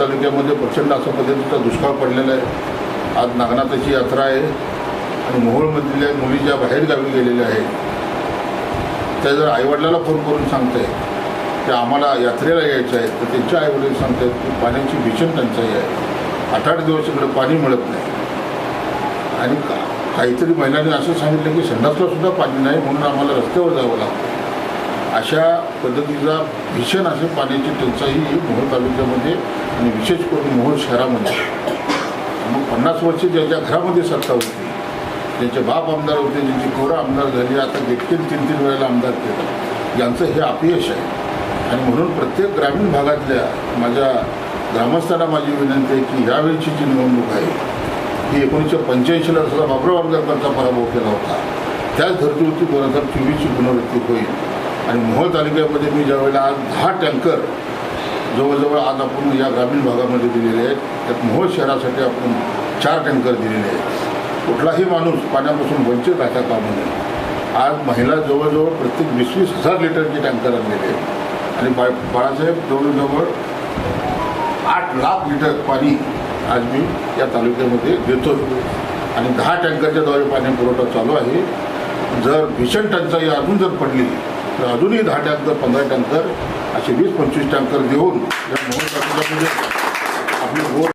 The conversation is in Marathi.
तालुक्यामध्ये प्रचंड अशा पद्धतीचा दुष्काळ पडलेला आहे. आज नागनाथाची यात्रा आहे आणि मोहोळमधल्या मुली ज्या बाहेर गावी गेलेल्या आहेत. त्या जर आईवडिलाला फोन करून सांगते की आम्हाला यात्रेला यायचं आहे तर त्यांच्या आईवडील सांगतात की पाण्याची भीषण टंचाई आहे. आठ आठ दिवस इकडे पाणी मिळत नाही. आणि का- काहीतरी महिलांनी असं सांगितलं की संडासला सुद्धा पाणी नाही म्हणून आम्हाला रस्त्यावर जावं लागतं. अशा पद्धतीचा भीषण असे पाण्याची टंचाई ही मोहोळ तालुक्यामध्ये आणि विशेष करून मोहोळ शहरामध्ये. मग पन्नास वर्षे ज्याच्या घरामध्ये सत्ता होती ज्यांचे बाप आमदार होते ज्यांची पोरं आमदार झाली आता देखील तीन तीन वेळेला आमदार केला. यांचं हे अपयश आहे. आणि म्हणून प्रत्येक ग्रामीण भागातल्या माझ्या ग्रामस्थांना माझी विनंती आहे की यावेळीची जी निवडणूक आहे ही एकोणीसशे पंच्याऐंशीला सुद्धा बाबराव आमदारांचा पराभव केला होता. त्याच धर्तीवरती दोन हजार चोवीसची पुनरावृत्ती होईल आणि मोहोळ तालुक्यामध्ये मी ज्यावेळेला आज दहा टँकर जवळजवळ आज आपण या ग्रामीण भागामध्ये दिलेले आहेत त्यात मोहोळ शहरासाठी आपण चार टँकर दिलेले आहेत. कुठलाही माणूस पाण्यापासून वंचित राहता कामा नये. आज महिला जवळजवळ प्रत्येक वीस वीस हजार लिटरचे टँकर आणलेले आहेत. आणि बा बाळासाहेब जवळजवळ आठ लाख लिटर पाणी आज मी या तालुक्यामध्ये देतो आणि दहा टँकरच्या द्वारे पाणी पुरवठा चालू आहे. जर भीषण टंचाई अजून जर पडली अजूनही दहा टँकर पंधरा टँकर असे वीस पंचवीस टँकर देऊन या मोहन तालुक्यामध्ये म्हणजे आपले बोर